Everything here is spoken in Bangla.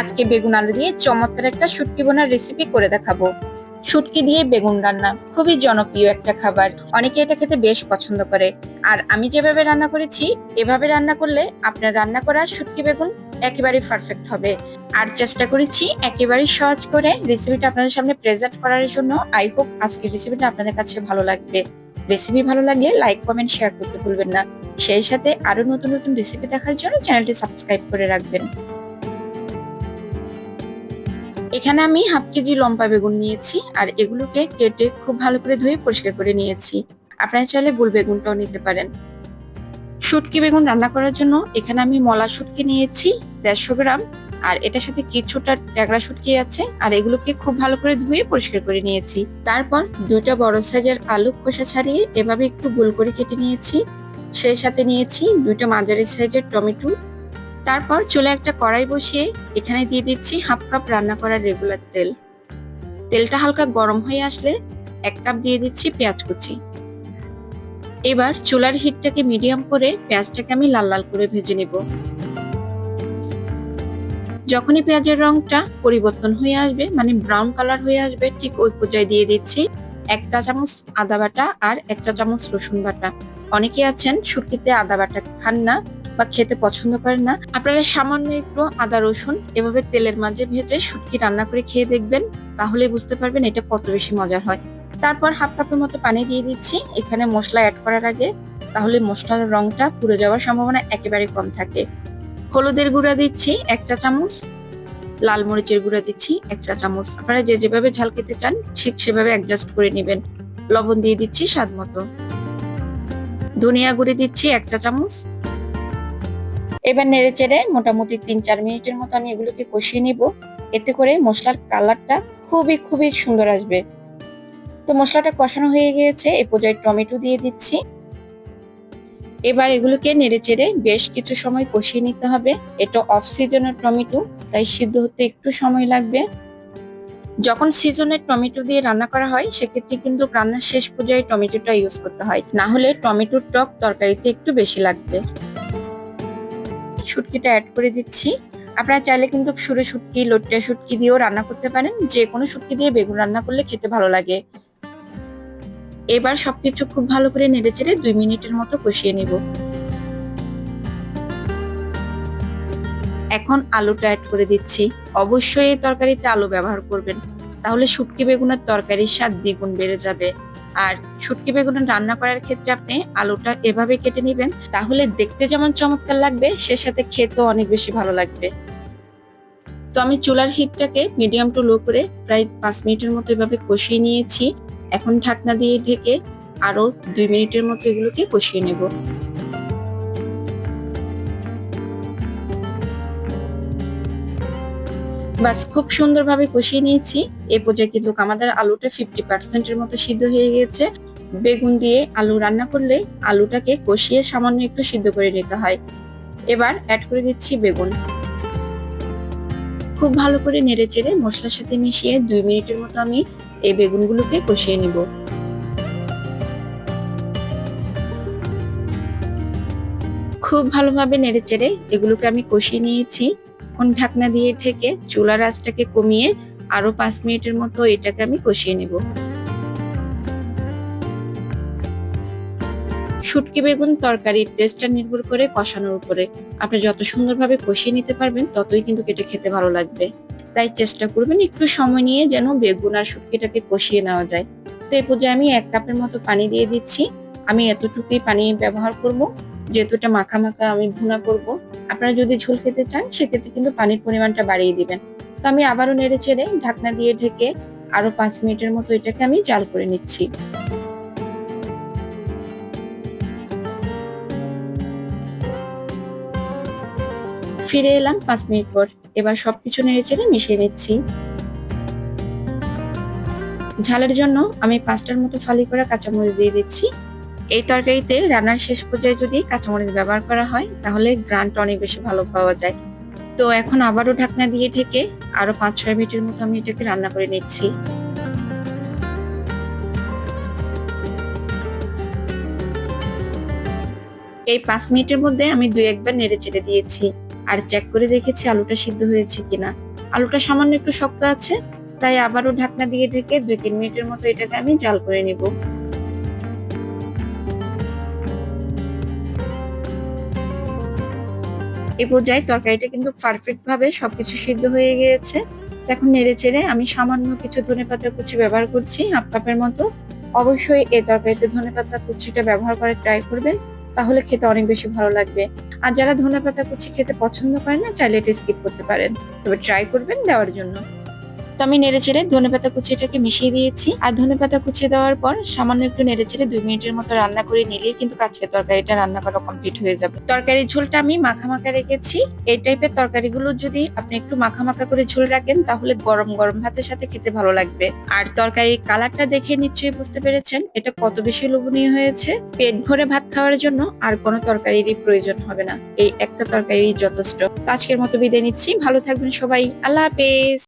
আজকে বেগুন আলু দিয়ে চমৎকার একটা শুটকি বোনার রেসিপি করে দেখাবো। শুটকি দিয়ে বেগুন রান্না খুবই জনপ্রিয় একটা খাবার। অনেকে এটা খেতে বেশ পছন্দ করে। আর আমি যেভাবে রান্না করেছি, এভাবে রান্না করলে আপনার রান্না করা শুটকি বেগুন একেবারে পারফেক্ট হবে। আর চেষ্টা করেছি একেবারে সহজ করে রেসিপিটা আপনাদের সামনে প্রেজেন্ট করার জন্য। আই হোপ আজকের রেসিপিটা আপনাদের কাছে ভালো লাগবে। রেসিপি ভালো লাগলে লাইক কমেন্ট শেয়ার করতে ভুলবেন না। সেই সাথে আরও নতুন নতুন রেসিপি দেখার জন্য চ্যানেলটি সাবস্ক্রাইব করে রাখবেন। এখানে আমি হাফ কেজি লম্বা বেগুন নিয়েছি আর এগুলোকে কেটে খুব ভালো করে ধুয়ে পরিষ্কার করে নিয়েছি। আপনারা চাইলে গুল বেগুনটাও নিতে পারেন। শুটকি বেগুন রান্না করার জন্য এখানে আমি মলা শুটকি নিয়েছি, দেড়শো গ্রাম, আর এটার সাথে কিছুটা ট্যাগড়া শুটকি আছে, আর এগুলোকে খুব ভালো করে ধুয়ে পরিষ্কার করে নিয়েছি। তারপর দুইটা বড় সাইজের আলু খোসা ছাড়িয়ে এভাবে একটু গোল করে কেটে নিয়েছি। সেই সাথে নিয়েছি দুইটা মাঝারি সাইজের টমেটো তারপর চুলে একটা কড়াই বসিয়ে এখানে দিয়ে দিচ্ছি হাফ কাপ রান্না করার রেগুলার তেল। তেলটা হালকা গরম হয়ে আসলে এক কাপ দিয়ে দিচ্ছি পেঁয়াজ কুচি। এবার চুলার হিটটাকে মিডিয়াম করে পেঁয়াজটাকে আমি লাল লাল করে ভেজে নেব। যখনই পেঁয়াজের রংটা পরিবর্তন হয়ে আসবে মানে ব্রাউন কালার হয়ে আসবে, ঠিক ওই পর্যায়ে দিয়ে দিচ্ছি এক চা চামচ আদা বাটা আর এক চা চামচ রসুন বাটা। অনেকে আছেন শুটকিতে আদা বাটা খান না বা খেতে পছন্দ করেন না, আপনারা সামান্য একটু আদা, রসুন এভাবে তেলের মাঝে ভেজে শুটকি রান্না করে খেয়ে দেখবেন তাহলে বুঝতে পারবেন এটা কত বেশি মজার হয়। তারপর হাফ কাপের মতো পানি দিয়ে দিচ্ছি, এখানে মশলা অ্যাড করার আগে, তাহলে মশলার রংটা পুড়ে যাওয়ার সম্ভাবনা একেবারে কম থাকে। হলুদের গুঁড়া দিচ্ছি এক চা চামচ, লাল মরিচের গুঁড়া দিচ্ছি এক চা চামচ। আপনারা যে যেভাবে ঝাল খেতে চান, ঠিক সেভাবে অ্যাডজাস্ট করে নেবেন। লবণ দিয়ে দিচ্ছি স্বাদ মতো। ধনিয়া গুঁড়ি দিচ্ছি এক চা চামচ এবার নেড়ে চেড়ে মোটামুটি তিন চার মিনিটের মতো আমি এগুলোকে কষিয়ে নিব। এতে করে মশলার কালারটা খুবই খুবই সুন্দর আসবে। তো মশলাটা কষানো হয়ে গিয়েছে, এ পর্যায়ে টমেটো দিয়ে দিচ্ছি। এবার এগুলোকে নেড়ে চেড়ে বেশ কিছু সময় কষিয়ে নিতে হবে। এটা অফ সিজনের টমেটো, তাই সিদ্ধ হতে একটু সময় লাগবে। যখন সিজনের টমেটো দিয়ে রান্না করা হয়, সেক্ষেত্রে কিন্তু রান্নার শেষ পর্যায়ে টমেটোটা ইউজ করতে হয়। না হলে টমেটোর টক তরকারিতে একটু বেশি লাগবে। শুটকিটা অ্যাড করে দিচ্ছি। আপনারা চাইলে কিন্তু সুরে শুটকি লোট্টা শুটকি দিয়েও রান্না করতে পারেন। যে কোনো শুটকি দিয়ে বেগুন রান্না করলে খেতে ভালো লাগে। এবার সবকিছু খুব ভালো করে নেড়ে চেড়ে দুই মিনিটের মতো কষিয়ে নিব। এখন আলুটা অ্যাড করে দিচ্ছি। অবশ্যই এই তরকারিতে আলু ব্যবহার করবেন। তাহলে শুটকি বেগুনের তরকারির স্বাদ দ্বিগুণ বেড়ে যাবে। আর শুটকি বেগুন রান্না করার ক্ষেত্রে আপনি আলুটা এভাবে কেটে নেবেন, তাহলে দেখতে যেমন চমৎকার লাগবে, সে সাথে খেতেও অনেক বেশি ভালো লাগবে। তো আমি চুলার হিটটাকে মিডিয়াম টু লো করে প্রায় পাঁচ মিনিটের মতো এভাবে কষিয়ে নিয়েছি। এখন ঢাকনা দিয়ে ঢেকে আরও দুই মিনিটের মতো এগুলোকে কষিয়ে নেব। বাস, খুব সুন্দরভাবে কষিয়ে নিয়েছি। এ পর্যায়ে কিন্তু আমাদের আলুটা ফিফটি পার্সেন্টের মতো সিদ্ধ হয়ে গিয়েছে। বেগুন দিয়ে আলু রান্না করলে আলুটাকে কষিয়ে সামান্য একটু সিদ্ধ করে নিতে হয়। এবার অ্যাড করে দিচ্ছি বেগুন। খুব ভালো করে নেড়ে চেড়ে মশলার সাথে মিশিয়ে দুই মিনিটের মতো আমি এই বেগুনগুলোকে কষিয়ে নিব। খুব ভালোভাবে নেড়ে চেড়ে এগুলোকে আমি কষিয়ে নিয়েছি। এখন ঢাকনা দিয়ে ঢেকে চুলার আঁচটাকে কমিয়ে আরও পাঁচ মিনিটের মতো এটাকে আমি কষিয়ে নেব। শুটকি বেগুন তরকারির টেস্টটা নির্ভর করে কষানোর উপরে। আপনি যত সুন্দরভাবে কষিয়ে নিতে পারবেন, ততই কিন্তু কেটে খেতে ভালো লাগবে। তাই চেষ্টা করবেন একটু সময় নিয়ে যেন বেগুন আর শুটকিটাকে কষিয়ে নেওয়া যায়। তো এই পর্যায়ে আমি এক কাপের মতো পানি দিয়ে দিচ্ছি। আমি এতটুকুই পানি ব্যবহার করব। যেহেতু এটা মাখা মাখা আমি ভুনা করব, আপনারা যদি ঝোল খেতে চান, সেক্ষেত্রে কিন্তু পানির পরিমাণটা বাড়িয়ে দিবেন। তো আমি আবারও নেড়ে ছেড়ে ঢাকনা দিয়ে ঢেকে আরও পাঁচ মিনিটের মতো এটাকে আমি জাল করে নিচ্ছি। ফিরে এলাম পাঁচ মিনিট পর। এবার সবকিছু নেড়ে চেড়ে মিশিয়ে নিচ্ছি। ঝালের জন্য আমি পাঁচটার মতো ফালি করা কাঁচামরিচ দিয়ে দিচ্ছি। এই তরকারিতে রান্নার শেষ পর্যায়ে যদি কাঁচামরিচ ব্যবহার করা হয়, তাহলে গ্রান্ট অনেক বেশি ভালো পাওয়া যায়। তো এখন আবারও ঢাকনা দিয়ে ঢেকে আরও পাঁচ ছয় মিনিটের মতো আমি এটাকে রান্না করে নিচ্ছি। এই পাঁচ মিনিটের মধ্যে আমি দুই একবার নেড়ে চেড়ে দিয়েছি আর চেক করে দেখেছি আলুটা সিদ্ধ হয়েছে কিনা। আলুটা সামান্য একটু শক্ত আছে, তাই আবারও ঢাকনা দিয়ে ঢেকে দুই তিন মিনিটের মতো এটাকে আমি জাল করে নিব। এই পর্যায়ে তরকারিটা কিন্তু পারফেক্টভাবে সবকিছু সিদ্ধ হয়ে গিয়েছে। এখন নেড়ে চেড়ে আমি সামান্য কিছু ধনে পাতা কুচি ব্যবহার করছি, হাফ কাপের মতো। অবশ্যই এ তরকারিতে ধনে পাতা কুচিটা ব্যবহার করে ট্রাই করবেন, তাহলে খেতে অনেক বেশি ভালো লাগবে। আর যারা ধনে পাতা কুচি খেতে পছন্দ করে না, চাইলে এটা স্কিপ করতে পারেন। তবে ট্রাই করবেন দেওয়ার জন্য। তো আমি নেড়ে চেড়ে ধনেপাতা কুচিটাকে মিশিয়ে দিয়েছি। আর ধনেপাতা কুচিয়ে দেওয়ার পর সামান্য একটু নেড়ে দুই মিনিটের মতো রান্না করে নিলে কিন্তু কাঁচকে তরকারিটা রান্না করা কমপ্লিট হয়ে যাবে। তরকারির ঝোলটা আমি মাখা মাখা রেখেছি। এই টাইপের তরকারিগুলো যদি আপনি একটু মাখা মাখা করে ঝোল রাখেন তাহলে গরম গরম ভাতের সাথে খেতে ভালো লাগবে। আর তরকারির কালারটা দেখে নিশ্চয়ই বুঝতে পেরেছেন, এটা কত বেশি লোভনীয় হয়েছে। পেট ভরে ভাত খাওয়ার জন্য আর কোনো তরকারিরই প্রয়োজন হবে না। এই একটা তরকারি যথেষ্ট। আজকের মতো বিদায় নিচ্ছি। ভালো থাকবেন সবাই। আল্লাহ হাফেজ।